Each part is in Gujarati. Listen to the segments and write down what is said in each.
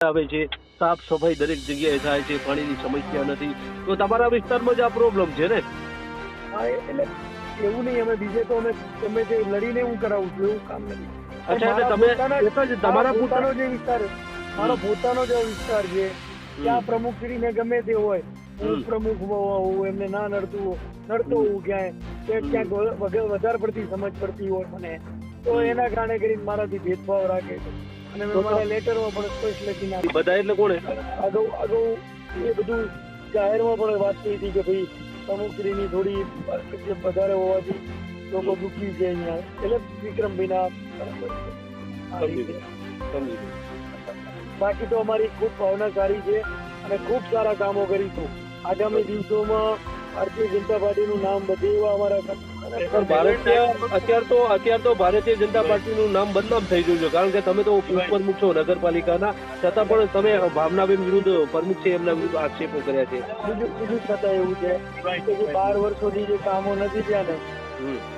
આવે છે સાફ સફાઈ દરેક જગ્યાએ થાય છે પાણીની સમસ્યા નથી. તો તમારા વિસ્તારમાં જ આ પ્રોબ્લેમ છે ને? હા એટલે એવું નહીં અમે બીજે તો અમે તમે જે લડીને હું કરાવું છું એવું કામ નથી. અચ્છા એટલે તમે તમારા પોતાનો જે વિસ્તાર મારો પોતાનો જે વિસ્તાર છે. ત્યાં પ્રમુખ શ્રીને ગમે તે હોય હું પ્રમુખ હોઉં એમને ના નડતું હોય નડતો હોઉં ક્યાંય કે ક્યાંક વધારે પડતી સમજ પડતી હોય મને તો એના કારણે કરીને મારાથી ભેદભાવ રાખે છે. અને મેં મારા લેટરમાં પણ સ્પષ્ટ લખી નાખ્યું બધા એટલે કોણે? અગાઉ અગાઉ એ બધું જાહેરમાં પણ વાત થઈ હતી કે ભાઈ પ્રમુખશ્રીની થોડી વધારે હોવાથી લોકો દુઃખી છે અહીંયા. એટલે વિક્રમભાઈના. બાકી તો અમારી ખૂબ ભાવના સારી છે અને ખૂબ સારા કામો કરીશું. આગામી દિવસોમાં ભારતીય જનતા પાર્ટીનું નામ બધે એવા અમારા અત્યાર તો અત્યાર તો ભારતીય જનતા પાર્ટીનું નામ બદનામ થઈ ગયું છે. કારણ કે તમે તો ઉપપ્રમુખ છો નગરપાલિકાના. છતાં પણ તમે ભાવનાબેન વિરુદ્ધ પ્રમુખ છે એમના વિરુદ્ધ આક્ષેપો કર્યા છે. બીજું બીજું થતા એવું છે કે બાર વર્ષોથી જે કામો નથી થયા ને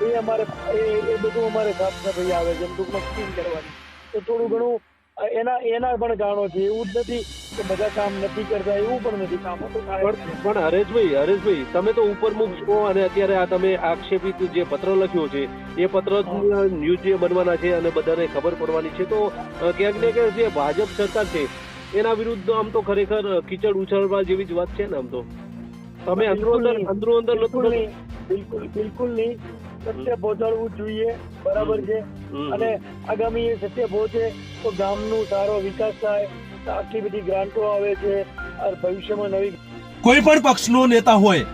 એ અમારે એ બધું અમારે સાફ સફાઈ આવે છે ટૂંકમાં સ્કીમ કરવાની. તો થોડું ઘણું એના એના પણ કારણો છે. એવું જ નથી કે બધા કામ નથી કરતા એવું પણ નથી કામો પણ હરેશભાઈ હરેશભાઈ તમે તો ઉપરમુખ છો અને અત્યારે આ તમે આક્ષેપિત જે પત્ર લખ્યો છે એ પત્ર ન્યૂઝ જે બનવાના છે અને બધાને ખબર પડવાની છે. તો ક્યાંક ને ક્યાંક જે ભાજપ સરકાર છે એના વિરુદ્ધ આમ તો ખરેખર કીચડ ઉછળવા જેવી જ વાત છે ને આમ તો. તમે અંદરો અંદર અંદરો અંદર નથી નહીં. બિલકુલ બિલકુલ નહીં. સત્ય પહોંચાડવું જ જોઈએ બરાબર છે? અને આગામી એ સત્ય પહોંચે તો ગામનું સારો વિકાસ થાય આટલી બધી ગ્રાન્ટો આવે છે ભવિષ્યમાં નવી કોઈ પણ પક્ષનો નેતા હોય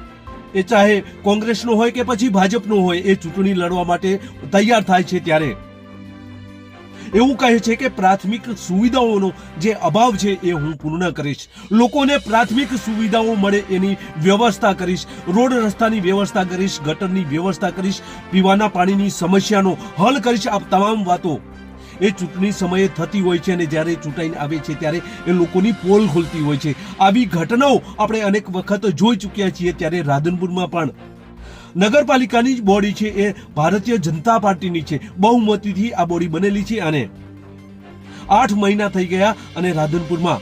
એ ચાહે કોંગ્રેસનો હોય કે પછી ભાજપનો હોય એ ચૂંટણી લડવા માટે તૈયાર થાય છે ત્યારે. એવું કહે છે કે પ્રાથમિક સુવિધાઓનો જે અભાવ છે એ હું પૂર્ણ કરીશ. લોકોને પ્રાથમિક સુવિધાઓ મળે એની વ્યવસ્થા કરીશ. રોડ રસ્તાની વ્યવસ્થા કરીશ, ગટરની વ્યવસ્થા કરીશ, પીવાના પાણીની સમસ્યાનો હલ કરીશ. આ તમામ વાતો એ ચૂંટણી સમયે થતી હોય છે અને જ્યારે ચૂંટાઈને આવે છે ત્યારે એ લોકોની પોલ ખોલતી હોય છે. આવી ઘટનાઓ આપણે અનેક વખત જોઈ ચૂક્યા છીએ ત્યારે રાધનપુરમાં પણ નગરપાલિકાની બોડી છે, એ ભારતીય જનતા પાર્ટીની છે. બહુમતીથી આ બોડી બનેલી છે અને આઠ મહિના થઈ ગયા અને રાધનપુરમાં.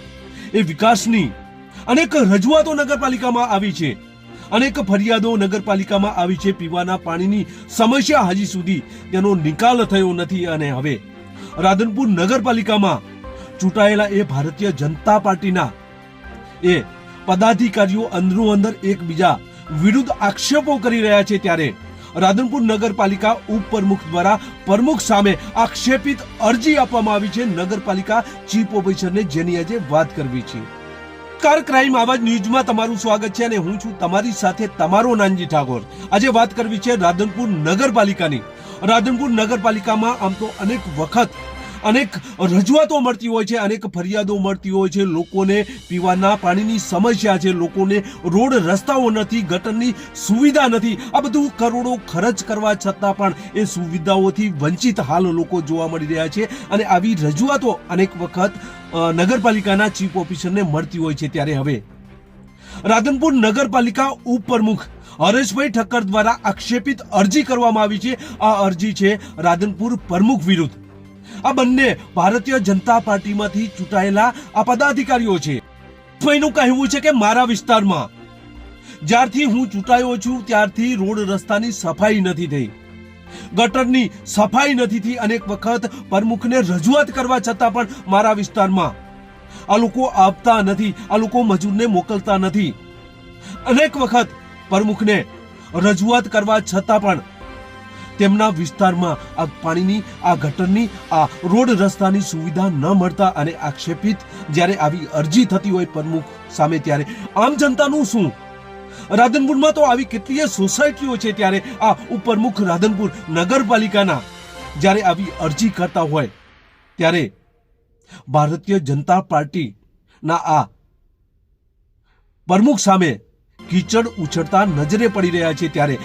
એ વિકાસની અનેક રજૂઆતો નગરપાલિકામાં આવી છે. અનેક ફરિયાદો નગરપાલિકામાં આવી છે. પીવાના પાણીની સમસ્યા હજી સુધી તેનો નિકાલ થયો નથી અને હવે રાધનપુર નગરપાલિકામાં ચૂંટાયેલા એ ભારતીય જનતા પાર્ટીના એ પદાધિકારીઓ અંદરો અંદર એકબીજા વિરુદ્ધ આક્ષેપો કરી રહ્યા છે ત્યારે રાધનપુર નગરપાલિકા ઉપપ્રમુખ દ્વારા પ્રમુખ સામે આક્ષેપિત અરજી આપવામાં આવી છે. નગરપાલિકા ચીફ ઓફિસરને જેની આજે વાત કરવી છે. કાર ક્રાઇમ આવાજ ન્યૂઝમાં તમારું સ્વાગત છે અને હું છું તમારી સાથે તમારો નાનજી ઠાકોર. આજે વાત કરવી છે રાધનપુર નગરપાલિકાની. રાધનપુર નગરપાલિકામાં આમ તો અનેક વખત અનેક રજૂઆતો મળતી હોય છે, અનેક ફરિયાદો મળતી હોય છે. લોકોને પીવાના પાણીની સમસ્યા છે. લોકોને રોડ રસ્તાઓ નથી, ગટરની સુવિધા નથી. આ બધું કરોડો ખર્ચ કરવા છતાં પણ એ સુવિધાઓથી વંચિત હાલ લોકો જોવા મળી રહ્યા છે અને આવી રજૂઆતો અનેક વખત નગરપાલિકાના ચીફ ઓફિસરને મળતી હોય છે ત્યારે હવે. રાધનપુર નગરપાલિકા ઉપપ્રમુખ હરેશભાઈ ઠક્કર દ્વારા આક્ષેપિત અરજી કરવામાં આવી છે. આ અરજી છે રાધનપુર પ્રમુખ વિરુદ્ધ. આ બંને ભારતીય જનતા પાર્ટીમાંથી ચૂંટાયેલા આ પદાધિકારીઓ છે. ભાઈનું કહેવું છે કે મારા વિસ્તારમાં, જ્યારથી હું ચૂંટાયો છું, ત્યારથી રોડ રસ્તાની સફાઈ નથી થઈ. ગટરની સફાઈ નથી થઈ, અનેક વખત પ્રમુખને રજૂઆત કરવા છતાં પણ મારા વિસ્તારમાં આ લોકો આપતા નથી, આ લોકો મજૂરને મોકલતા નથી. અનેક વખત પ્રમુખને રજૂઆત કરવા છતાં પણ તેમના વિસ્તારમાં આ પાણીની, આ ગટરની, આ રોડ રસ્તાની સુવિધા ન મળતા અને આક્ષેપિત જ્યારે આવી અરજી થતી હોય પ્રમુખ સામે ત્યારે, આમ જનતાનું શું? રાધનપુરમાં તો આવી કેટલીય સોસાયટીઓ છે ત્યારે આ ઉપપ્રમુખ રાધનપુર નગરપાલિકાના. જ્યારે આવી અરજી કરતા હોય ત્યારે ભારતીય જનતા પાર્ટીના આ પ્રમુખ સામે કીચડ ઉછળતા નજરે પડી રહ્યા છે ત્યારે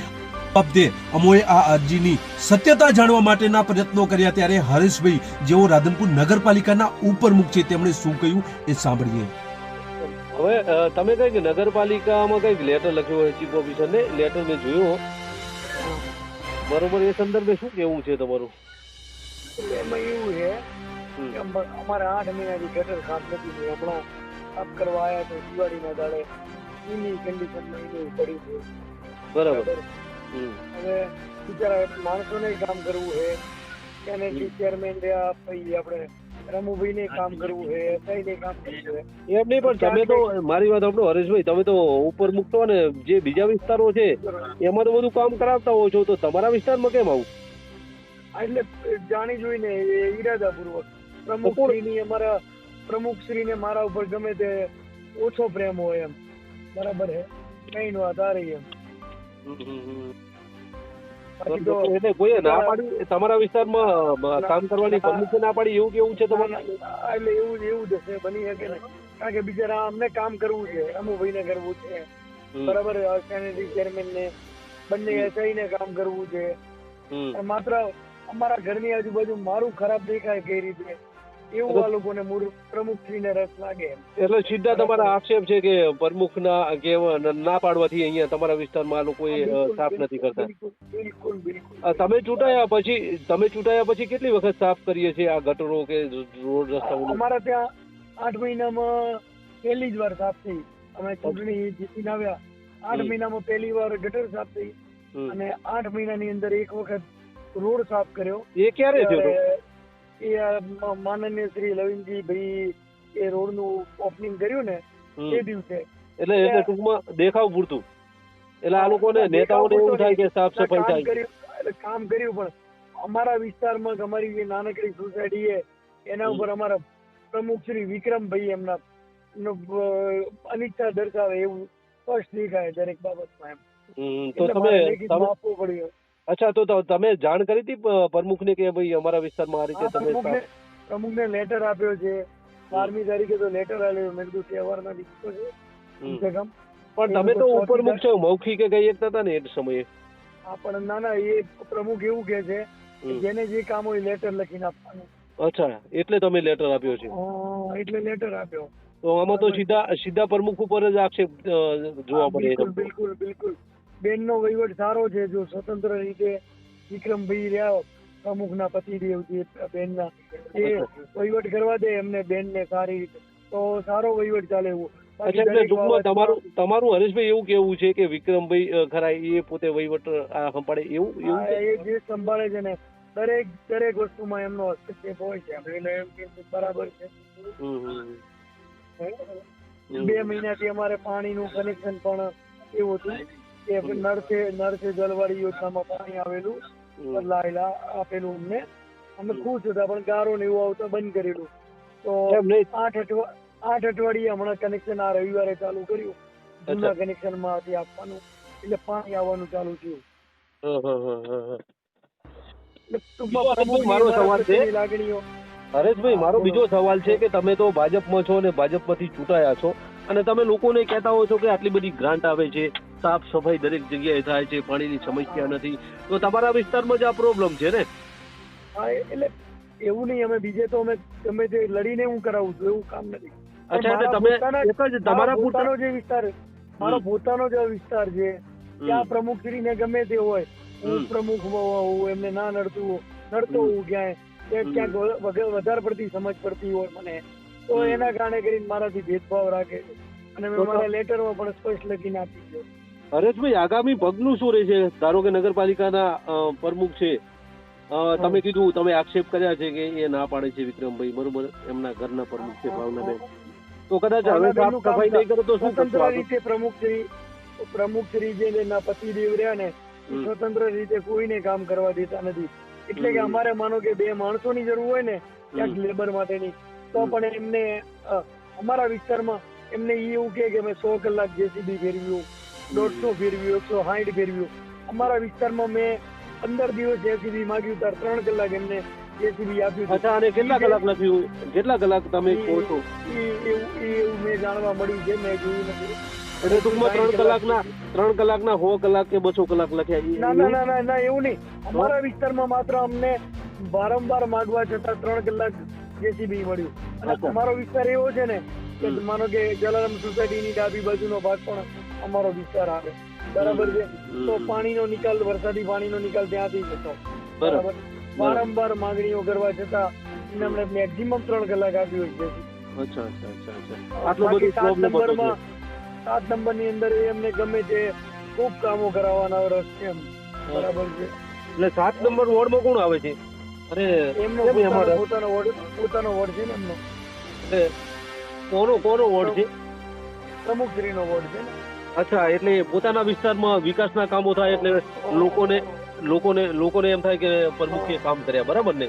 બાબતે અમોએ આ અરજીની સત્યતા જાણવા માટેના પ્રયત્નો કર્યા ત્યારે હરેશભાઈ જેઓ રાધનપુર નગરપાલિકાના ઉપપ્રમુખ છે તેમણે શું કહ્યું એ સાંભળીએ હવે તમે કંઈક નગરપાલિકામાં કંઈક લેટર લખ્યો હોય ચીફ ઓફિસરને લેટર મેં જોયો બરોબર એ સંદર્ભે શું કેવું છે તમારું એમાં એવું છે. અમારે આઠ મહિનાથી ગટર ખાસ નથી હમણાં સાફ કરવા આવ્યા તો દિવાળીના દાડે એની કન્ડિશનમાં એવું પડ્યું છે બરાબર. હવે બિચારા માણસોને કામ કરવું છે. એને ચેરમેન રહ્યા પછી આપણે રમુભાઈને કામ કરવું છે કઈને કામ કરવું છે. એમ નહીં પણ તમે તો મારી વાત આપણો હરેશભાઈ તમે તો ઉપર મૂકતો ને જે બીજા વિસ્તારો છે એમાં તો બધું કામ કરાવતા હો છો તો તમારા વિસ્તારમાં કેમ આવું? એટલે જાણી જોઈને ઈરાદાપૂર્વક. પ્રમુખ અમારા પ્રમુખ શ્રીને મારા ઉપર ગમે તે ઓછો પ્રેમ હોય એમ. બરાબર છે? કઈ નો તારે એમ. બાકી કોઈએ ના પાડી તમારા વિસ્તારમાં કામ કરવાની પરમિશન ના પાડી એવું કેવું છે તમારે? એટલે એવું એવું જ હશે બની શકે કારણ કે બિચારા અમને કામ કરવું છે અમુભાઈને કરવું છે. બરાબર સેનેટરી ચેરમેન ને બંને એસઆઈ ને કામ કરવું છે. માત્ર અમારા ઘરની આજુબાજુ મારું ખરાબ દેખાય કઈ રીતે? એવું આ લોકોને મૂળ પ્રમુખશ્રીને રસ લાગે એટલે સીધા તમારા આક્ષેપ છે કે પ્રમુખના કે ના પાડવાથી અહીંયા તમારા વિસ્તારમાં આ લોકોએ સાફ નથી કરતા. બિલકુલ બિલકુલ તમે ચૂંટાયા પછી તમે ચૂંટાયા પછી કેટલી વખત સાફ કરીએ છીએ આ ગટરો કે રોડ રસ્તાઓ અમારા ત્યાં આઠ મહિનામાં પહેલી જ વાર સાફ થઈ. અમે ચૂંટણી જીતીને આવ્યા. આઠ મહિનામાં પહેલી વાર ગટર સાફ થઈ. અને આઠ મહિનાની અંદર એક વખત રોડ સાફ કર્યો. એ ક્યારે થયો એ માનનીય શ્રી લવિનજી ભાઈ એ રોડનું ઓપનિંગ કર્યું ને એ દિવસે. એટલે એટલે ટૂંકમાં દેખાવ પૂરતું. એટલે આ લોકોને નેતાઓને એવું થાય કે સાફ સફાઈ થાય. એટલે કામ કર્યું પણ અમારા વિસ્તારમાં કે અમારી જે નાનકડી સોસાયટી છે એના ઉપર અમારા પ્રમુખ શ્રી વિક્રમભાઈ એમના અનિચ્છા દર્શાવે એવું સ્પષ્ટ દેખાય દરેક બાબતમાં એમ. તો તમે આપવું પડ્યું. અચ્છા તો તમે જાણ કરી હતી પ્રમુખને કે ભાઈ અમારા વિસ્તારમાં આ રીતે તમે પ્રમુખને લેટર આપ્યો છે. બારમી તારીખે તો લેટર આપ્યો મેં કીધું તહેવારના દિવસો છે. ઇન્સ્ટાગ્રામ પણ તમે તો ઉપરમુખ છો મૌખિકે કઈ એકતા હતા ને એ સમયે? હા પણ ના ના એ પ્રમુખ એવું કે છે કે જેને જે કામ હોય લેટર લખીને આપવાનું. અચ્છા એટલે તમે લેટર આપ્યો છે. એટલે લેટર આપ્યો. તો આમાં તો સીધા સીધા પ્રમુખ ઉપર જ આક્ષેપ જોવા મળે બિલકુલ બિલકુલ બિલકુલ. બેનનો વહીવટ સારો છે જો સ્વતંત્ર રીતે વિક્રમભાઈ રહ્યા પ્રમુખના પતિદેવ જે બેનના એ વહીવટ કરવા દે એમને બેનને સારી રીતે. તો સારો વહીવટ ચાલે એવું. અચ્છા એટલે ટૂંકમાં તમારું તમારું હરેશભાઈ એવું કેવું છે કે વિક્રમભાઈ ખરા એ પોતે વહીવટ આ સંભાળે એવું એવું એ જે સંભાળે છે ને દરેક દરેક વસ્તુમાં એમનો હસ્તક્ષેપ હોય છે. આપણે એમ કે બરાબર છે. બે મહિનાથી અમારે પાણીનું કનેક્શન પણ એવું હતું. કે નરસે નરસે જલવાળી યોજનામાં પાણી આવેલું. બદલાયેલા આપેલું અમને. અમે ખુશ હતા પણ ગારો ને એવું આવતા બંધ કરેલું. તો આઠ અઠવા આઠ અઠવાડિયે હમણાં કનેક્શન આ રવિવારે ચાલુ કર્યું. જૂના કનેક્શનમાંથી આપવાનું. એટલે પાણી આવવાનું ચાલુ થયું. મારો સવાલ છે. લાગણીઓ. હરેશભાઈ મારો બીજો સવાલ છે કે તમે તો ભાજપમાં છો અને ભાજપમાંથી ચૂંટાયા છો. અને તમે લોકોને કહેતા હો છો કે આટલી બધી ગ્રાન્ટ આવે છે. સાફ સફાઈ દરેક જગ્યાએ થાય છે પાણીની સમસ્યા નથી. તો તમારા વિસ્તારમાં જ આ પ્રોબ્લેમ છે ને? હા એટલે એવું નહીં અમે બીજે તો અમે ગમે તે લડીને હું કરાવું છું એવું કામ નથી. અચ્છા એટલે તમે એક જ તમારા પોતાનો જે વિસ્તાર મારો પોતાનો જે વિસ્તાર છે ત્યાં હમ, પ્રમુખશ્રીને ગમે તે હોય હું પ્રમુખ હોઉં એમને ના નડતું નડતો. હોઉં ક્યાંય કે ક્યાંક વધારે પડતી સમજ પડતી હોય મને તો એના કારણે કરીને મારાથી ભેદભાવ રાખે છે. અને મેં મારા લેટરમાં પણ સ્પષ્ટ લખીને આપી છે. હરેશભાઈ આગામી પગલું શું રહેશે? ધારો કે નગરપાલિકાના પ્રમુખ છે. તમે કીધું તમે આક્ષેપ કર્યા છે કે એ ના પાડે છે વિક્રમભાઈ. બરોબર? એમના ઘરના પ્રમુખ છે ભાવનાબેન તો કદાચ હવે સાફ સફાઈ નહીં કરો તો શું સ્વતંત્ર રીતે પ્રમુખશ્રી પ્રમુખશ્રી જે એના પતિદેવ રહ્યા ને સ્વતંત્ર રીતે કોઈને કામ કરવા દેતા નથી. એટલે કે અમારે માનો કે બે માણસોની જરૂર હોય ને ક્યાંક લેબર માટેની તો પણ એમને અમારા વિસ્તારમાં એમને એવું કે અમે સો કલાક જેસીબી ફેરવ્યું. દોઢસો ફેરવ્યું એકસો સાઠ ફેરવ્યું. અમારા વિસ્તારમાં મેં પંદર દિવસ જેસીબી માગ્યું તાર ત્રણ કલાક એમને જેસીબી આપ્યું અચ્છા અને કેટલા કલાક લખ્યું કેટલા કલાક તમે કહો છો? એવું એવું મેં જાણવા મળ્યું છે મેં જોયું નથી. એટલે ટૂંકમાં ત્રણ કલાકના ત્રણ કલાકના સો કલાક કે બસો કલાક લખ્યા ના ના ના ના ના એવું નહીં. અમારા વિસ્તારમાં માત્ર અમને વારંવાર માગવા છતાં ત્રણ કલાક જેસીબી મળ્યું. અને અમારો વિસ્તાર એવો છે ને કે માનો કે જલારામ સોસાયટીની ડાબી બાજુનો ભાગ પણ અમારો વિસ્તાર આવે. બરાબર છે? તો પાણીનો નિકાલ વરસાદી પાણીનો નિકાલ ત્યાંથી થતો. બરાબર. વારંવાર માંગણીઓ કરવા છતાં એમને અમને મેક્સિમમ ત્રણ કલાક આપ્યું છે. અચ્છા અચ્છા અચ્છા આટલો બધો સાત પ્રોબ્લેમની નંબરમાં સાત નંબરની અંદર એમને ગમે તે ખૂબ કામો કરાવવાના રસ છે એમ. બરાબર છે? એટલે સાત નંબર વોર્ડમાં કોણ આવે છે? અરે એમનો પોતાનો વોર્ડ પોતાનો વોર્ડ છે ને એમનો? કોનો કોનો વોર્ડ છે? પ્રમુખશ્રીનો વોર્ડ છે. ને અચ્છા એટલે પોતાના વિસ્તારમાં વિકાસના કામો થાય એટલે લોકોને લોકોને લોકોને એમ થાય કે પ્રમુખે કામ કર્યા બરાબર ને?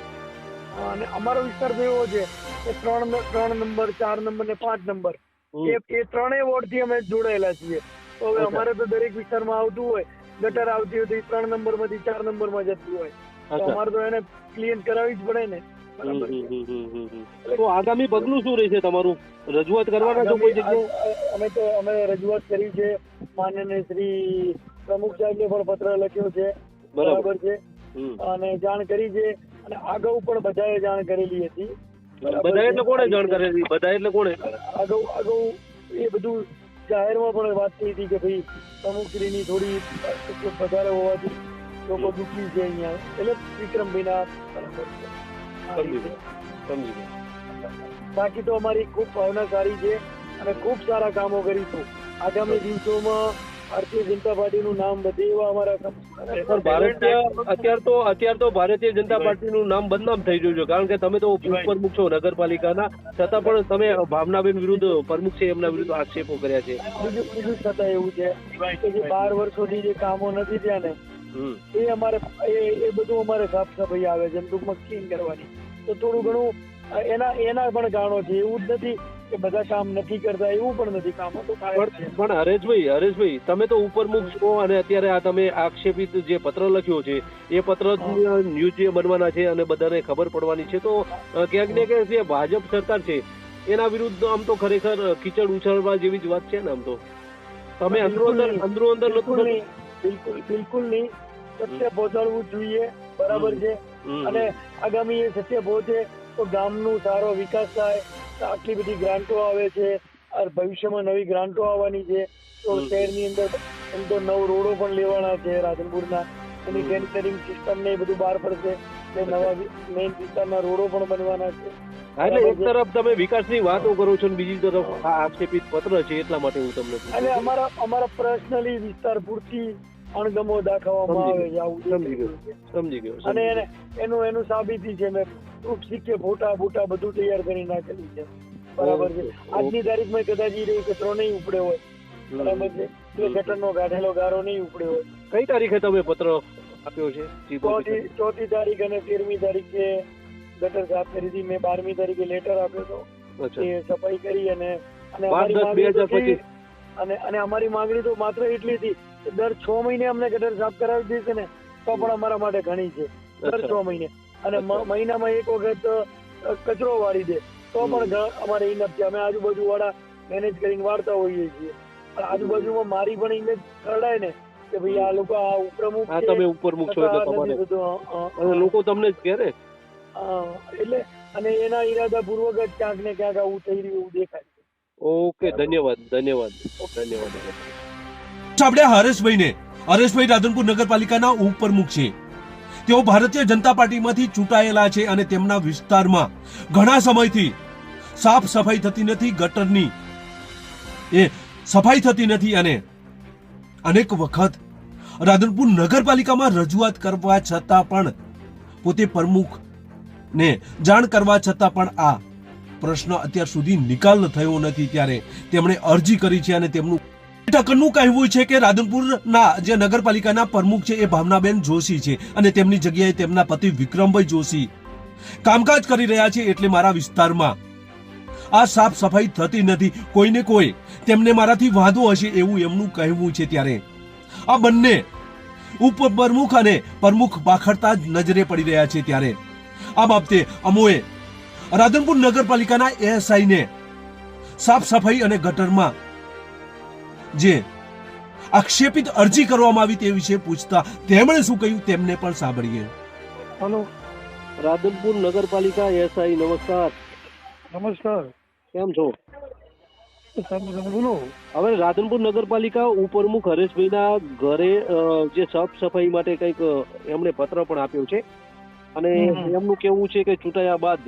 અને અમારો વિસ્તાર તો એવો છે કે ત્રણ ત્રણ નંબર ચાર નંબર ને પાંચ નંબર. એ એ ત્રણેય વોર્ડથી અમે જોડાયેલા છીએ. તો હવે અમારે તો દરેક વિસ્તારમાં આવતું હોય ગટર આવતી હોય તો ત્રણ નંબરમાંથી ચાર નંબરમાં જતું હોય. તો અમારે તો એને ક્લિયર કરાવવી જ પડે ને. તો આગામી પગલું શું રહેશે તમારું? રજૂઆત કરવાના છો કોઈ જગ્યાએ? અમે તો અમે રજૂઆત કરી છે. માનનીય શ્રી પ્રમુખ સાહેબને પણ પત્ર લખ્યો છે. બરાબર. છે. અને જાણ કરી છે. અને અગાઉ પણ બધાએ જાણ કરેલી હતી. બધા એટલે કોણે જાણ કરેલી બધા એટલે કોણે? અગાઉ અગાઉ એ બધું જાહેરમાં પણ વાત થઈ હતી કે ભાઈ પ્રમુખશ્રીની થોડી તકલીફ વધારે હોવાથી લોકો દુઃખી છે અહીંયા. એટલે વિક્રમભાઈના બરાબર છે. આ સમજી. ગયો. સમજી ગયો. બાકી તો અમારી ખૂબ ભાવના સારી છે અને ખૂબ સારા કામો કરીશું. આગામી દિવસોમાં ભારતીય જનતા પાર્ટીનું નામ વધે એવા અમારા ભારતીય અત્યાર તો અત્યાર તો ભારતીય જનતા પાર્ટીનું નામ બદનામ થઈ ગયું છે કારણ કે તમે તો ઉપપ્રમુખ છો નગરપાલિકાના. છતાં પણ તમે ભાવનાબેન વિરુદ્ધ પ્રમુખ છે એમના વિરુદ્ધ આક્ષેપો કર્યા છે. બીજું બીજું છતાં એવું છે કે જે બાર વર્ષોથી જે કામો નથી થયા ને એ અમારે એ એ બધું અમારે સાફ સફાઈ આવે છે ટૂંકમાં ક્લીન કરવાની. તો થોડું ઘણું એના એના પણ કારણો છે. એવું જ નથી કે બધા કામ નથી કરતા એવું પણ નથી કામ તો. પણ હરેશભાઈ હરેશભાઈ તમે તો ઉપરમુખ છો અને અત્યારે આ તમે આક્ષેપિત જે પત્ર લખ્યો છે એ પત્ર ન્યૂઝ જે બનવાના છે અને બધાને ખબર પડવાની છે. તો ક્યાંક ને ક્યાંક જે ભાજપ સરકાર છે એના વિરુદ્ધ આમ તો ખરેખર કીચડ ઉછળવા જેવી જ વાત છે ને આમ તો. તમે અંદરો અંદર અંદરો અંદર નથી નહીં બિલકુલ બિલકુલ નહીં. સત્ય પહોંચાડવું જોઈએ બરાબર છે. અને આગામી એ સત્ય પહોંચે તો ગામનું સારો વિકાસ થાય આટલી બધી ગ્રાન્ટો આવે છે ભવિષ્યમાં નવી ગ્રાન્ટો આવવાની છે તો શહેરની અંદર એમ તો નવ રોડો પણ લેવાના છે રાધનપુરના એની સેનિટરિંગ સિસ્ટમ ને બધું બહાર પડશે એટલે નવા મેઇન વિસ્તારના રોડો પણ બનવાના છે. એટલે એક તરફ તમે વિકાસની વાતો કરો છો અને બીજી તરફ આ આક્ષેપિત પત્ર છે એટલા માટે હું તમને અને અમારા અમારા પર્સનલી વિસ્તાર પૂરતી અણગમો દાખવવામાં આવે છે આવું સમજી ગયો. સમજી ગયો અને એને એનું એનું સાબિતી છે મેં પ્રૂફ સિક્કે ફોટા બોટા બધું તૈયાર કરી નાખેલી છે. બરાબર છે. આજની તારીખમાં કદાચ એ કચરો નહીં ઉપડ્યો હોય. બરાબર છે. એટલે ગટરનો ગાઢેલો ગારો નહીં ઉપડ્યો હોય. કઈ તારીખે તમે પત્ર આપ્યો છે? ચોથી ચોથી તારીખ અને તેરમી તારીખે ગટર સાફ કરી હતી. મેં બારમી તારીખે લેટર આપ્યો હતો. એ સફાઈ કરી અને અને અમારી માંગણી તો માત્ર એટલી હતી દર છ મહિને અમને ગટર સાફ કરાવી દેશે ને તો પણ અમારા માટે ઘણી છે. દર છ મહિને. અને મહિનામાં એક વખત કચરો વાળી દે. તો પણ અમારે ઇનફ છે. અમે આજુબાજુ વાળા મેનેજ કરીને વાળતા હોઈએ છીએ. આજુબાજુમાં મારી પણ ઇમેજ ખરડાય ને કે ભાઈ આ લોકો આ ઉપરમુખ હા તમે ઉપર છો એટલે તમારે લોકો તમને જ ને એટલે અને એના ઈરાદા પૂર્વક જ ક્યાંક ને ક્યાંક આવું થઈ રહ્યું એવું દેખાય ઓકે ધન્યવાદ ધન્યવાદ ધન્યવાદ. આપણે હરેશભાઈને. હરેશભાઈ રાધનપુર નગરપાલિકાના ઉપપ્રમુખ છે. તેઓ ભારતીય જનતા પાર્ટીમાંથી ચૂંટાયેલા છે અને તેમના વિસ્તારમાં ઘણા સમયથી સાફ સફાઈ થતી નથી ગટરની. એ સફાઈ થતી નથી અને અનેક વખત રાધનપુર નગરપાલિકામાં રજૂઆત કરવા છતાં પણ પોતે પ્રમુખ ને જાણ કરવા છતાં પણ આ પ્રશ્ન અત્યાર સુધી નિકાલ થયો નથી ત્યારે તેમણે અરજી કરી છે અને તેમનું ટકરનું કહેવું છે કે રાધનપુરના જે નગરપાલિકાના પ્રમુખ છે એ ભાવનાબેન જોશી છે અને તેમની જગ્યાએ તેમના પતિ વિક્રમભાઈ જોશી કામકાજ કરી રહ્યા છે એટલે મારા વિસ્તારમાં. આ સાફ સફાઈ થતી નથી. કોઈને કોઈ તેમને મારાથી વાંધો હશે એવું એમનું કહેવું છે ત્યારે. આ બંને ઉપપ્રમુખ અને પ્રમુખ બાખડતા જ નજરે પડી રહ્યા છે ત્યારે. આ બાબતે અમોએ રાધનપુર નગરપાલિકાના એએસઆઈને સાફ સફાઈ અને ગટરમાં જે આક્ષેપિત અરજી કરવામાં આવી તે વિશે પૂછતા તેમણે શું કહ્યું તેમને પણ સાંભળીએ. હલો રાધનપુર નગરપાલિકા એસઆઈ નમસ્કાર. નમસ્કાર. કેમ છો? બોલો. હવે રાધનપુર નગરપાલિકા ઉપપ્રમુખ હરેશભાઈના ઘરે જે સાફ સફાઈ માટે કંઈક એમણે પત્ર પણ આપ્યો છે. અને એમનું કેવું છે કે ચૂંટાયા બાદ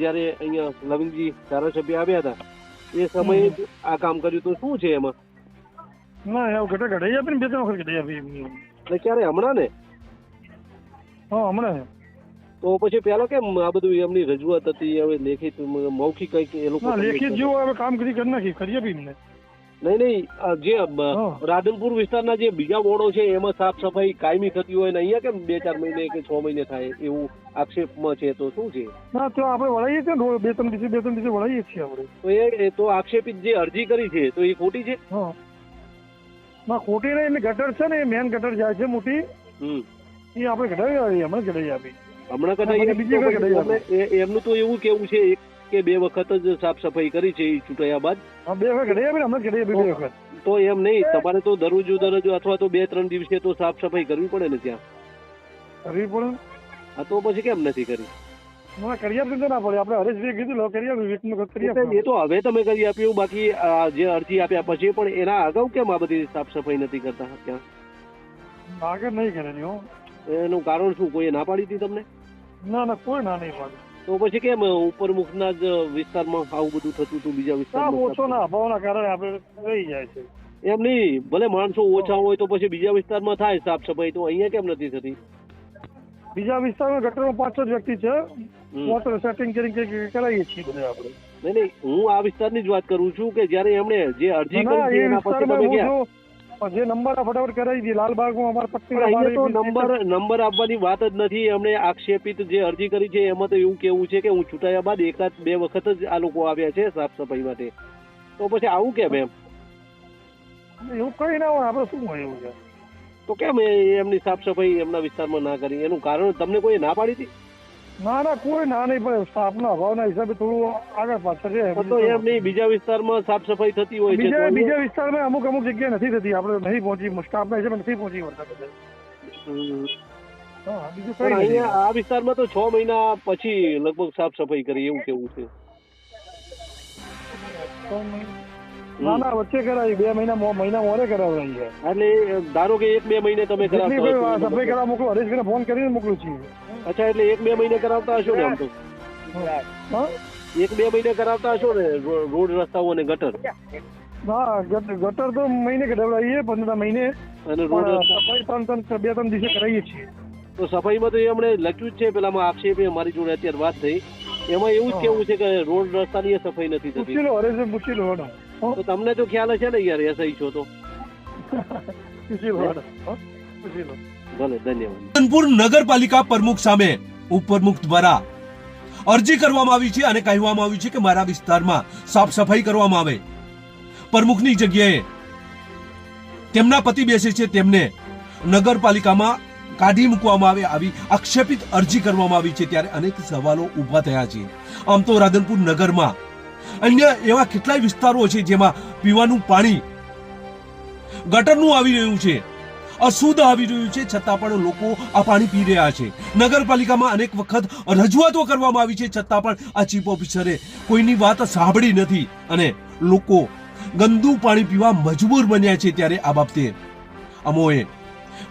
જ્યારે અહીંયા લવિંગજી ધારાસભ્ય આવ્યા હતા એ સમયે આ કામ કર્યું તો શું છે એમાં? ના એવું ઘટા ઘટાઈ આપી ને બે ત્રણ વખત ઘટાઈ આપી એટલે ક્યારે હમણાં ને હા હમણાં તો પછી પેલા કેમ આ બધું એમની રજૂઆત હતી હવે લેખિત મૌખિક કંઈક એ લોકો લેખિત જેવું હવે કામ કરી કરી નાખી કરી આપી એમને. નહીં નહીં જે રાધનપુર વિસ્તારના જે બીજા વોર્ડો છે એમાં સાફ સફાઈ કાયમી થતી હોય ને અહીંયા કેમ બે ચાર મહિને કે છ મહિને થાય એવું આક્ષેપમાં છે તો શું છે? ના તો આપણે વળાઈએ છીએ ને બે ત્રણ દિવસે બે ત્રણ દિવસે વળાઈએ છીએ આપણે. તો એ તો આક્ષેપિત જે અરજી કરી છે તો એ ખોટી છે? હા. ના ખોટી નહીં ગટર છે ને એ મેન ગટર જાય છે મોટી. એ આપણે ઘટાડી આવી હમણાં ઘટાડી આપી. હમણાં કદાચ બીજી વખત એમને- એમનું તો એવું કેવું છે એક કે બે વખત જ સાફ સફાઈ કરી છે એ ચૂંટાયા બાદ. બે વખત ઘટાડી આપી હમણાં ઘટાડી આપી બે વખત. તો એમ નહીં તમારે તો દરરોજ દરરોજ અથવા તો બે ત્રણ દિવસે તો સાફ સફાઈ કરવી પડે ને ત્યાં. કરવી પડે આ તો પછી કેમ નથી કરી? ના કરી આપી તો ના પડે. આપણે હરેશભાઈ કીધું લો કરી આપી વીકનું કરી એટલે એ તો હવે તમે કરી આપ્યું બાકી જે અરજી આપ્યા પછી પણ એના અગાઉ કેમ આ બધી સાફ સફાઈ નથી કરતા? ત્યાં આગળ નહીં કરેલી હો. એનું કારણ શું? કોઈએ ના પાડી હતી તમને? ના ના કોઈ ના નહીં પાડી. તો પછી કેમ ઉપરમુખના જ વિસ્તારમાં આવું બધું થતું હતું બીજા વિસ્તાર વિસ્તારમાં ઓછો ના અભાવના કારણે આપણે રહી જાય છે. એમ નહીં ભલે માણસો ઓછા હોય તો પછી બીજા વિસ્તારમાં થાય સાફ સફાઈ તો અહીંયા કેમ નથી થતી? બીજા વિસ્તારમાં ગટરમાં પાંચ જ વ્યક્તિ છે. મોટર સેટિંગ કરી કરી કરાવીએ છીએ બધા આપણે. નહીં નહીં હું આ વિસ્તારની જ વાત કરું છું કે જ્યારે એમણે જે અરજી કરી છે એના પછી તમે ગયા જે નંબર ફટાફટ કરાવી દીધી લાલબાગમાં અમારા પટ્ટી તો નંબર નંબર આપવાની વાત જ નથી. એમણે આક્ષેપિત જે અરજી કરી છે એમાં તો એવું કેવું છે કે હું ચૂંટાયા બાદ એકાદ બે વખત જ આ લોકો આવ્યા છે સાફ સફાઈ માટે. તો પછી આવું કેમ એમ? એવું કઈ ના હોય. આપણે શું હોય એવું છે? તો કેમ એમની સાફ સફાઈ એમના વિસ્તારમાં ના કરી? એનું કારણ તમને કોઈ ના પાડી હતી? ના ના કોઈ ના નહીં પડે સ્ટાફના અભાવના હિસાબે થોડું આગળ પાછળ છે પણ તો એમ નહીં બીજા વિસ્તારમાં સાફ સફાઈ થતી હોય બીજા બીજા વિસ્તારમાં અમુક અમુક જગ્યાએ નથી થતી આપણે નહીં પહોંચી સ્ટાફના હિસાબે નથી પહોંચી વળતા પણ આ વિસ્તારમાં તો છ મહિના પછી લગભગ સાફ સફાઈ કરી એવું કેવું છે? ના ના વચ્ચે કરાવી. બે મહિના મહિના મોરે કરાવડાવી છે. એટલે ધારો કે એક બે મહિને તમે કરાવતા સફાઈ કરવા મોકલો હરેશભાઈ ફોન કરીને મોકલું છું. અચ્છા એટલે એક બે મહિને કરાવતા હશો ને આમ તો? એક બે મહિને કરાવતા હશો ને રોડ રસ્તાઓ અને ગટર? હા ગટર તો મહિને કઢાવડાવીએ પંદર મહિને. અને રોડ સફાઈ ત્રણ ત્રણ બે ત્રણ દિવસે કરાવીએ છીએ. તો સફાઈમાં તો એમણે લખ્યું જ છે પેલામાં આક્ષેપ મારી જોડે અત્યારે વાત થઈ. એમાં એવું જ કેવું છે કે રોડ રસ્તાની એ સફાઈ નથી પૂછી લો હરેશભાઈ પૂછી લો. તો તમને તો ખ્યાલ હશે ને યાર એસઆઈ છો તો. ભલે ધન્યવાદ. રાધનપુર નગરપાલિકા પ્રમુખ સામે ઉપપ્રમુખ દ્વારા અરજી કરવામાં આવી છે અને કહેવામાં આવ્યું છે કે મારા વિસ્તારમાં સાફ સફાઈ કરવામાં આવે. પ્રમુખની જગ્યાએ તેમના પતિ બેસે છે તેમને નગરપાલિકામાં કાઢી મૂકવામાં આવે આવી આક્ષેપિત અરજી કરવામાં આવી છે ત્યારે અનેક સવાલો ઊભા થયા છે. આમ તો રાધનપુર નગરમાં અન્ય એવા કેટલાય વિસ્તારો છે જેમાં પીવાનું પાણી ગટરનું આવી રહ્યું છે, અશુદ્ધ આવી રહ્યું છે, છતાં પણ લોકો આ પાણી પી રહ્યા છે. નગરપાલિકામાં અનેક વખત રજૂઆતો કરવામાં આવી છે, છતાં પણ આ ચીફ ઓફિસરે કોઈની વાત સાંભળી નથી અને લોકો ગંદુ પાણી પીવા મજબૂર બન્યા છે ત્યારે આ બાબતે. અમોએ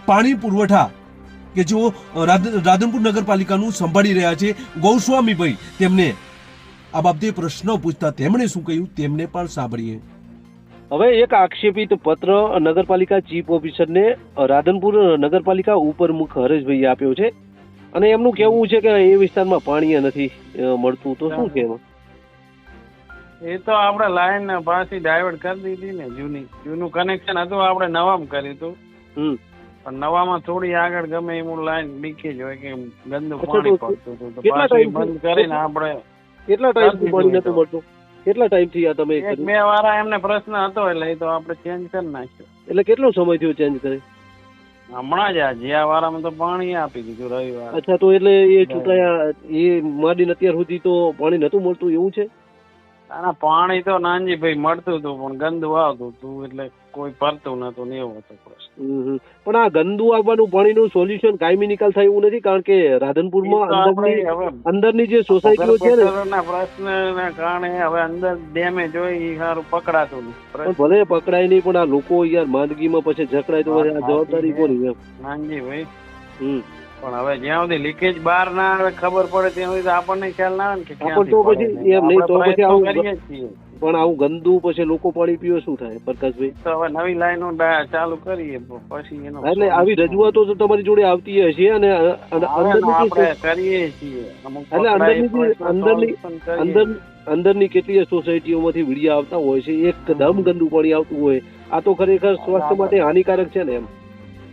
પાણી પુરવઠા કે જેઓ રાધ- રાધનપુર નગરપાલિકાનું સંભાળી રહ્યા છે, ગૌસ્વામીભાઈ, તેમને આ બાબતે પ્રશ્ન પૂછતા તેમણે શું કહ્યું તેમને પણ સાંભળીએ. હવે એક આક્ષેપિત પત્ર નગરપાલિકા ચીફ ઓફિસરને રાધનપુર નગરપાલિકા ઉપરમુખ હરેશભાઈ આપ્યો છે. અને એમનું કહેવું છે કે એ વિસ્તારમાં પાણી નથી મળતું. તો શું છે એમાં એ તો આપણે લાઈન પાછી ડાયવર્ટ કરી દીધી ને જૂની. જૂનું કનેક્શન હતું આપણે નવામાં કર્યું હતું. પણ નવામાં થોડી આગળ ગમે એવું લાઈન લીકેજ હોય કે ગંદુ પાણી પડતું હતું તો પાછી બંધ કરીને આપણે કેટલા ટાઈમથી પાણી નતું મળતું? કેટલા ટાઈમથી આ તમે એક બે વાર એમને પ્રશ્ન હતો એટલે એ તો આપણે ચેન્જ કરી નાખ્યો. એટલે કેટલો સમય થયો ચેન્જ કરે? હમણાં જ આ જ્યાં વારામાં તો પાણી આપી દીધું રવિવાર. અચ્છા તો એટલે એ ચૂંટાયા એ માંડીને અત્યાર સુધી તો પાણી નતું મળતું એવું છે? આના પાણી તો નાનજી ભાઈ મળતું હતું પણ ગંદુ આવતું હતું એટલે કોઈ ભરતું નતું ને એવું હતું પ્રશ્ન. પણ આ ગંદુ આવવાનું પાણીનું સોલ્યુશન કાયમી નિકાલ થાય એવું નથી કારણ કે રાધનપુરમાં અંદરની અંદરની જે સોસાયટીઓ છે ને પ્રશ્નના કારણે હવે અંદર ડેમેજ હોય એ સારું પકડાતું નહીં ભલે પકડાય નહીં પણ આ લોકો યાર માંદગીમાં પછી જકડાય તો જવાબદારી કોની નાનજી ભાઈ હમ. પણ હવે જ્યાં સુધી લીકેજ બહાર ના આવે ખબર પડે ત્યાં સુધી આપણને ખ્યાલ ના આવે કે પણ તો પછી એમ નહીં, તો પછી આવું પણ આવું ગંદુ પછી લોકો પાણી પીવે શું થાય પ્રકાશભાઈ? તો હવે નવી લાઈનો ચાલુ કરીએ પછી એનો એટલે આવી રજૂઆતો તો તમારી જોડે આવતી હશે અને અંદર આપણે કરીએ છીએ. એટલે અંદરની અંદરની- અંદર અંદરની કેટલીય સોસાયટીઓમાંથી વીડિયો આવતા હોય છે એકદમ ગંદુ પાણી આવતું હોય. આ તો ખરેખર સ્વાસ્થ્ય માટે હાનિકારક છે ને એમ.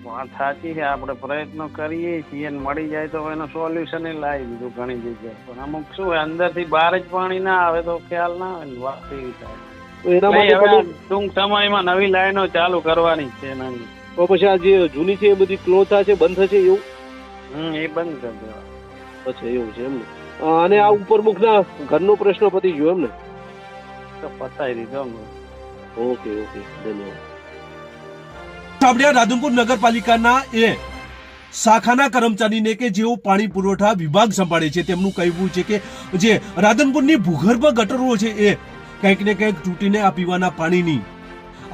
વાત સાચી છે આપણે પ્રયત્નો કરીએ છીએ અને મળી જાય તો એનું સોલ્યુશન એ લાવી દીધું ઘણી જગ્યાએ. પણ અમુક શું હોય અંદરથી બહાર જ પાણી ના આવે તો ખ્યાલ ના આવે ને વાત એવી થાય. હવે ટૂંક સમયમાં નવી લાઈનો ચાલુ કરવાની છે એનાની તો પછી આ જે જૂની છે એ બધી ક્લોથ છે બંધ થશે એવું? હમ એ બંધ કરી દેવા અચ્છા એવું છે એમ ને અને આ ઉપરમુખના ઘરનો પ્રશ્ન પતી ગયો એમ ને તો પતાવી દીધો. ઓકે ઓકે ધન્યવાદ. સાંભળ્યા રાધનપુર નગરપાલિકાના એ શાખાના કર્મચારીને કે જેઓ પાણી પુરવઠા વિભાગ સંભાળે છે, તેમનું કહેવું છે કે જે રાધનપુરની ભૂગર્ભ ગટરો છે એ કંઈક ને કંઈક તૂટીને આ પીવાના પાણીની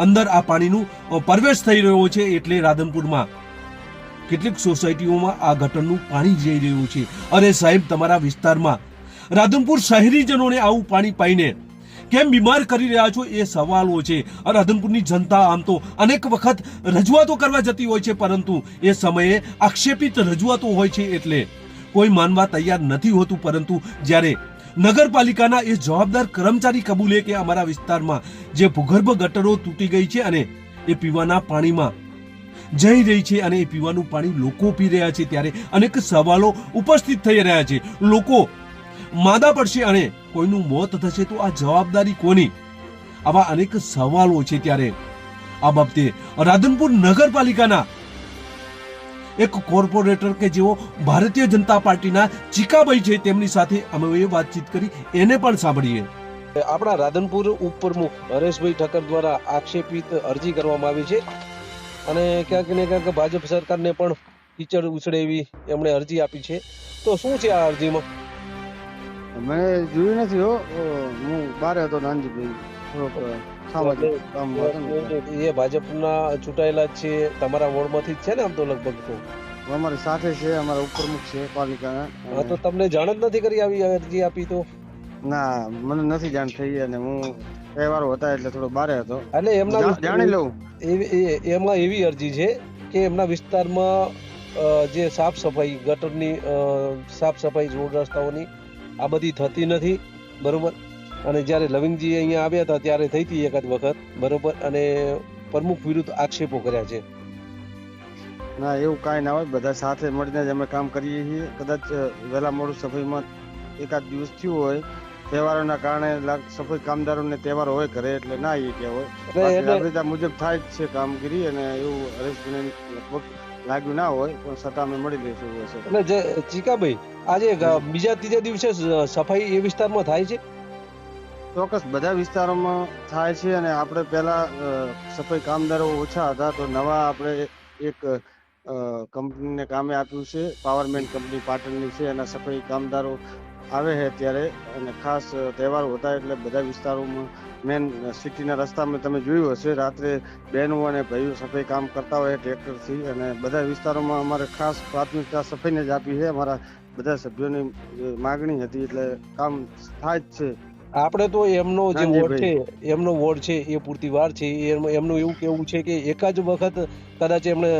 અંદર આ પાણીનું પ્રવેશ થઈ રહ્યો છે એટલે રાધનપુરમાં કેટલીક સોસાયટીઓમાં આ ગટરનું પાણી જઈ રહ્યું છે. અરે સાહેબ, તમારા વિસ્તારમાં રાધનપુર શહેરીજનોને આવું પાણી પાઈને કેમ બીમાર કરી રહ્યા છો એ સવાલો છે. રાધનપુરની જનતા આમ તો અનેક વખત રજૂઆતો કરવા જતી હોય છે, પરંતુ એ સમયે આક્ષેપિત રજૂઆતો હોય છે એટલે કોઈ માનવા તૈયાર નથી હોતું, પરંતુ જ્યારે નગરપાલિકાના એ જવાબદાર કર્મચારી કબૂલે કે અમારા વિસ્તારમાં જે ભૂગર્ભ ગટરો તૂટી ગઈ છે અને એ પીવાના પાણીમાં જઈ રહી છે અને એ પીવાનું પાણી લોકો પી રહ્યા છે, ત્યારે અનેક સવાલો ઉપસ્થિત થઈ રહ્યા છે. લોકો માદા પડશે અને કોઈનું મોત થશે તો આ જવાબદારી કોની? આવા અનેક સવાલો છે ત્યારે. આ બાબતે રાધનપુર નગરપાલિકાના એક કોર્પોરેટર કે જેઓ ભારતીય જનતા પાર્ટીના ચીકાભાઈ છે, તેમની સાથે અમે વાતચીત કરી, એને પણ સાંભળીએ. આપણા રાધનપુર ઉપપ્રમુખ હરેશભાઈ ઠક્કર દ્વારા આક્ષેપિત અરજી કરવામાં આવી છે અને ક્યાંક ને ક્યાંક ભાજપ સરકારને પણ કીચડ ઉછળે એવી એમણે અરજી આપી છે. તો શું છે આ અરજીમાં? મેં જોયું નથી હો. હું બારે હતો નાનજીભાઈ. એ ભાજપના ચૂંટાયેલા છે. તમારા વોર્ડમાંથી જ છે ને આમ તો લગભગ તો? અમારી સાથે છે અમારા ઉપપ્રમુખ છે પાલિકાના હા તો તમને જાણ જ નથી કરી આવી અરજી આપી તો? ના મને નથી જાણ થઈ અને હું તહેવારો હતા એટલે થોડો બારે હતો. એટલે એમના જાણી લઉં. એમાં એવી અરજી છે કે એમના વિસ્તારમાં જે સાફ સફાઈ ગટરની સાફ સફાઈ રોડ રસ્તાઓની આ બધી થતી નથી બરોબર? અને જ્યારે લવિંગજી અહીંયા આવ્યા હતા ત્યારે થઈ હતી એકાદ વખત બરોબર? અને પ્રમુખ વિરુદ્ધ આક્ષેપો કર્યા છે. ના એવું કાંઈ ના હોય. બધા સાથે મળીને જ અમે કામ કરીએ છીએ. કદાચ વહેલા મોડું સફાઈમાં એકાદ દિવસ થયું હોય તહેવારોના કારણે સફાઈ કામદારોને તહેવાર હોય ઘરે એટલે ના એ કે હોય. બાકી મુજબ થાય જ છે કામગીરી અને એવું હરેશભાઈ લગભગ લાગ્યું ના હોય પણ છતાં અમે મળી લઈશું એટલે જે ચીકાભાઈ આજે બીજા ત્રીજા દિવસે સફાઈ એ વિસ્તારમાં થાય છે? ચોક્કસ, બધા વિસ્તારોમાં થાય છે અને આપણે પહેલા સફાઈ કામદારો ઓછા હતા તો નવા આપણે એક કંપનીને કામે આપ્યું છે પાવરમેન કંપની પાટણની છે એના સફાઈ કામદારો આવે છે ત્યારે અને ખાસ તહેવાર હોતા એટલે બધા વિસ્તારોમાં મેન સિટીના રસ્તામાં તમે જોયું હશે, રાત્રે બહેનો અને ભાઈઓ સફાઈ કામ કરતા હોય, ટ્રેક્ટરથી અને બધા વિસ્તારોમાં અમારે ખાસ પ્રાથમિકતા સફાઈને જ આપી છે, અમારા બધા સભ્યોની માગણી હતી એટલે કામ થાય જ છે. આપણે તો એમનો જે વોર્ડ છે એમનો વોર્ડ છે એ પૂરતી વાર છે. એમનું એવું કેવું છે કે એકાદ વખત કદાચ એમણે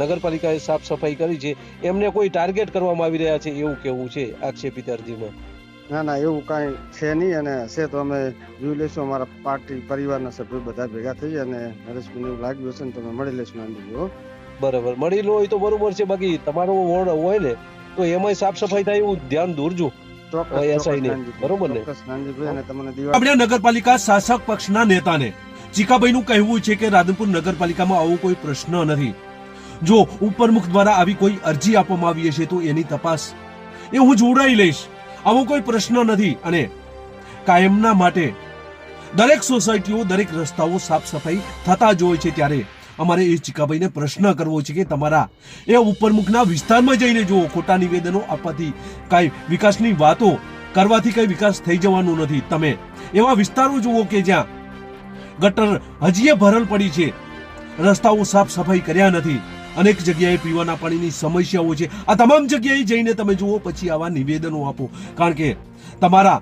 નગરપાલિકાએ સાફ સફાઈ કરી છે. એમને કોઈ ટાર્ગેટ કરવામાં આવી રહ્યા છે એવું કેવું છે આક્ષેપિત અરજીમાં? ના ના એવું કાંઈ છે નહીં અને હશે તો અમે જોઈ લઈશું. અમારા પાર્ટી પરિવારના સભ્યો બધા ભેગા થઈ અને હરેશભાઈને એવું લાગ્યું હશે ને તમે મળી લઈશું હો. બરાબર. મળી લો હોય તો બરોબર છે. બાકી તમારો વોર્ડ હોય ને તો એમાંય સાફ સફાઈ થાય એવું ધ્યાન દોરજો. બરોબર ને? આપણે નગરપાલિકા શાસક પક્ષના નેતાને ચીકાભાઈનું કહેવું છે કે રાધનપુર નગરપાલિકામાં આવો કોઈ પ્રશ્ન નથી. જો ઉપરમુખ દ્વારા આવી કોઈ અરજી આપવામાં આવી હશે તો એની તપાસ. એ હું જોડાઈ લઈશ. આવો કોઈ પ્રશ્ન નથી અને કાયમના માટે દરેક સોસાયટીઓ દરેક રસ્તાઓ સાફ સફાઈ થતા જ હોય છે ત્યારે અમારે એ ચીકાભાઈને પ્રશ્ન કરવો છે કે તમારા એ ઉપરમુખના વિસ્તારમાં જઈને જુઓ, ખોટા નિવેદનો આપવાથી કાંઈ વિકાસની વાતો કરવાથી કંઈ વિકાસ થઈ જવાનો નથી. તમે એવા વિસ્તારો જુઓ કે જ્યાં ગટર હજીએ ભરલ પડી છે. રસ્તાઓ સાફ સફાઈ કર્યા નથી. અનેક જગ્યાએ પીવાના પાણીની સમસ્યાઓ છે. આ તમામ જગ્યાએ જઈને તમે જુઓ, પછી આવા નિવેદનો આપો. કારણ કે તમારા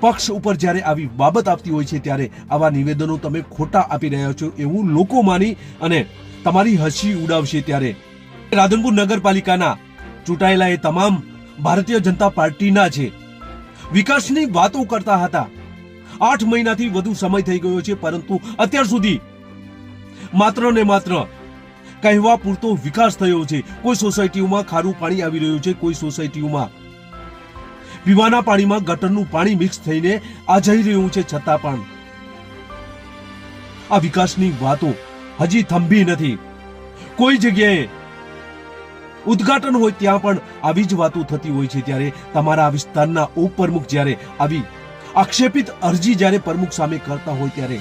પક્ષ ઉપર જ્યારે આવી બાબત આપતી હોય છે, ત્યારે આવા નિવેદનો તમે ખોટા આપી રહ્યા છો એવું લોકો માની અને તમારી હસી ઉડાવશે ત્યારે. રાધનપુર નગરપાલિકાના ચૂંટાયેલા એ તમામ ભારતીય જનતા પાર્ટીના છે. વિકાસની વાતો કરતા હતા. આઠ મહિનાથી વધુ સમય થઈ ગયો છે, પરંતુ અત્યાર સુધી માત્ર ને માત્ર કહેવા પૂરતો વિકાસ થયો છે. કોઈ સોસાયટીઓમાં ખારું પાણી આવી રહ્યું છે, કોઈ સોસાયટીઓમાં પીવાના પાણીમાં ગટરનું પાણી મિક્સ થઈને આ જઈ રહ્યું છે છતાં પણ. આ વિકાસની વાતો હજી થંભી નથી. કોઈ જગ્યાએ ઉદ્ઘાટન હોય ત્યાં પણ આવી જ વાતો થતી હોય છે ત્યારે તમારા વિસ્તારના ઉપપ્રમુખ જ્યારે આવી આક્ષેપિત અરજી જ્યારે પ્રમુખ સામે કરતા હોય ત્યારે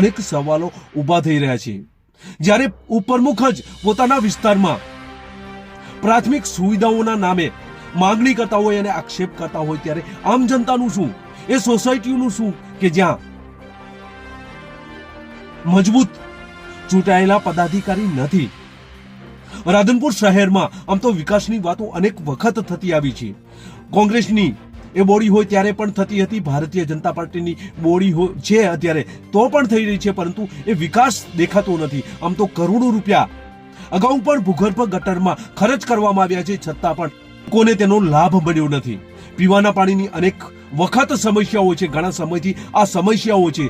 અનેક સવાલો ઊભા થઈ રહ્યા છે. જ્યારે ઉપપ્રમુખ જ પોતાના વિસ્તારમાં પ્રાથમિક સુવિધાઓના નામે માંગણી કરતા હોય અને આક્ષેપ કરતા હોય ત્યારે આમ જનતાનું શું? એ સોસાયટીનું શું? કે જ્યાં મજબૂત ચૂંટાયેલા પદાધિકારી નથી? રાધનપુર શહેરમાં આમ તો વિકાસની વાતો અનેક વખત થતી આવી છે. કોંગ્રેસની એ બોડી હોય ત્યારે પણ થતી હતી, ભારતીય જનતા પાર્ટીની બોડી હોય છે અત્યારે તો પણ થઈ રહી છે, પરંતુ એ વિકાસ દેખાતો નથી. આમ તો કરોડો રૂપિયા અગાઉ પણ ભૂગર્ભ ગટરમાં ખર્ચ કરવામાં આવ્યા છે, છતાં પણ કોને તેનો લાભ મળ્યો નથી? પીવાના પાણીની અનેક વખત સમસ્યાઓ છે. ઘણા સમયથી આ સમસ્યાઓ છે.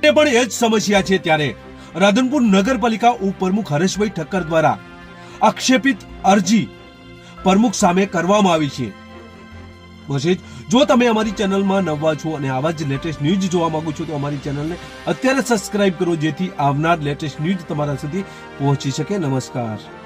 તે પણ એ જ સમસ્યા છે ત્યારે રાધનપુર નગરપાલિકા ઉપપ્રમુખ હરેશભાઈ ઠક્કર દ્વારા આક્ષેપિત અરજી પ્રમુખ સામે કરવામાં આવી છે. બસ જો તમે અમારી ચેનલમાં નવા છો અને આવા જ લેટેસ્ટ ન્યૂઝ જોવા માંગો છો, તો અમારી ચેનલને અત્યારે સબસ્ક્રાઇબ કરો, જેથી આવનાર લેટેસ્ટ ન્યૂઝ તમારા સુધી પહોંચી શકે. નમસ્કાર.